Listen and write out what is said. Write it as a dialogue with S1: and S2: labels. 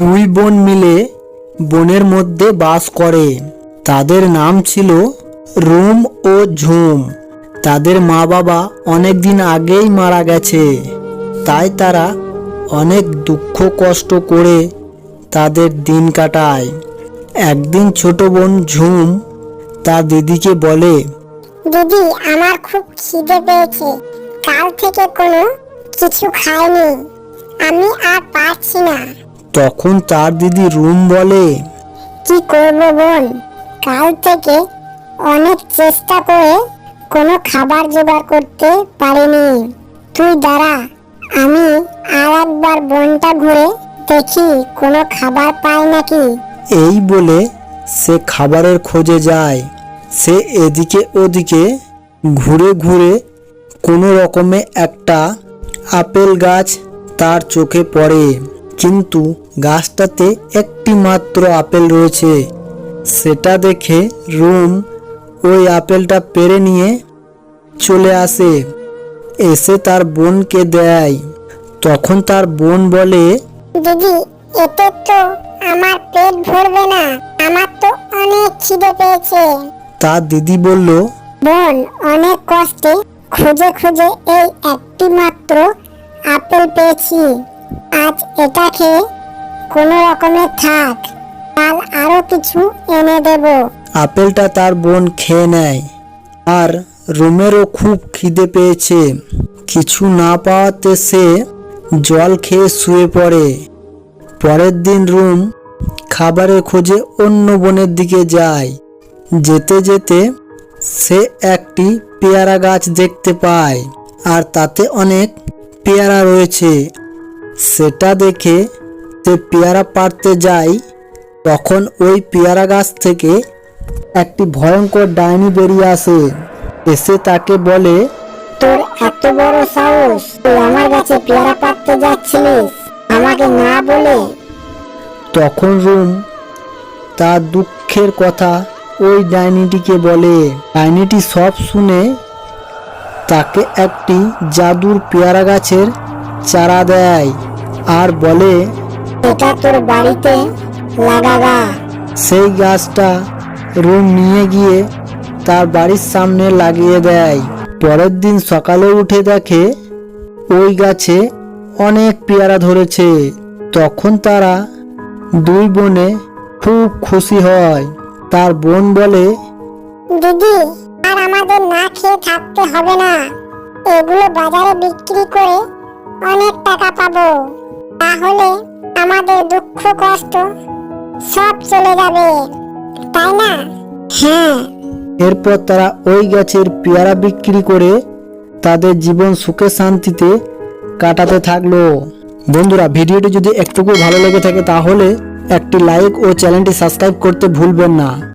S1: দুই বোন মিলে বনের মধ্যে বাস করে। তাদের নাম ছিল রুম ও ঝুম। তাদের মা বাবা অনেক দিন আগেই মারা গেছে। তাই তারা অনেক দুঃখ কষ্ট করে তাদের দিন কাটায়। একদিন ছোট বোন ঝুম তার দিদিকে বলে,
S2: দিদি, আমার খুব খিদে পেয়েছে। কাল থেকে কোনো কিছু খাইনি। আমি আর পারছি না।
S1: তখন তার দিদি রুম বলে
S2: কি করব বোন কাল থেকে অনেক চেষ্টা করে কোনো খাবার জোগাড় করতে পারিনি। তুই দাঁড়া আমি আর একবার বনটা ঘুরে দেখি কোনো খাবার পাই নাকি?
S1: এই বলে সে খাবারের খোঁজে যায়। সে এদিকে ওদিকে ঘুরে ঘুরে কোনো রকমে একটা আপেল গাছ তার চোখে পড়ে। কিন্তু গাছটাতে একটি মাত্র আপেল রয়েছে। সেটা দেখে রুম ওই আপেলটা পেরে নিয়ে চলে আসে। এসে তার বোনকে দেয়। তখন তার বোন বলে
S2: দিদি এতে তো আমার পেট ভরবে না। আমার তো অনেক খিদে পেয়েছে।
S1: তার দিদি বলল
S2: বোন অনেক কষ্টে খুঁজে খুঁজে এই একটি মাত্র আপেল পেয়েছি। আজ এটা খেয়ে কোনো রকমে থাক, কাল আরও কিছু এনে দেব।
S1: আপেলটা তার বোন খেয়ে নেয়, আর রুমেরও খুব খিদে পেয়েছে। কিছু না পাওয়াতে সে জল খেয়ে শুয়ে পড়ে। পরের দিন রুম খাবারের খোঁজে অন্য বনের দিকে যায়। যেতে যেতে সে একটি পেয়ারা গাছ দেখতে পায়, আর তাতে অনেক পেয়ারা রয়েছে। সেটা দেখে সে পেয়ারা পাড়তে যায় তখন ওই পেয়ারা গাছ থেকে একটি ভয়ঙ্কর ডাইনি বেরিয়ে আসে। এসে তাকে বলে
S2: তোর এত বড় সাহস তুই আমার কাছে পেয়ারা পাততে যাচ্ছিলিস আমাকে না বলে?
S1: তখন রুম তার দুঃখের কথা ওই ডাইনিটিকে বলে। ডাইনিটি সব শুনে তাকে একটি জাদুর পেয়ারা গাছের চারা দেয়। আর বলে
S2: এটা তোর বাড়িতে লাগাগা?
S1: সেই গাছটা রুম নিয়ে গিয়ে তার বাড়ির সামনে লাগিয়ে দেয়। পরের দিন সকালে উঠে দেখে ওই গাছে অনেক পেয়ারা ধরেছে। তখন তারা দুই বোনে খুব খুশি হয়। তার বোন বলে
S2: দিদি আর আমাদের না খেয়ে থাকতে হবে না। এগুলো বাজারে বিক্রি করে অনেক টাকা পাবো। তাহলে আমাদের দুঃখ, কষ্ট সব চলে যাবে, তাই না? হ্যাঁ।
S1: এরপর তারা ওই গাছের পেয়ারা বিক্রি করে তাদের জীবন সুখে শান্তিতে কাটাতে থাকল। বন্ধুরা, ভিডিওটি যদি একটুকু ভালো লেগে থাকে তাহলে একটি লাইক ও চ্যানেলটি সাবস্ক্রাইব করতে ভুলবেন না।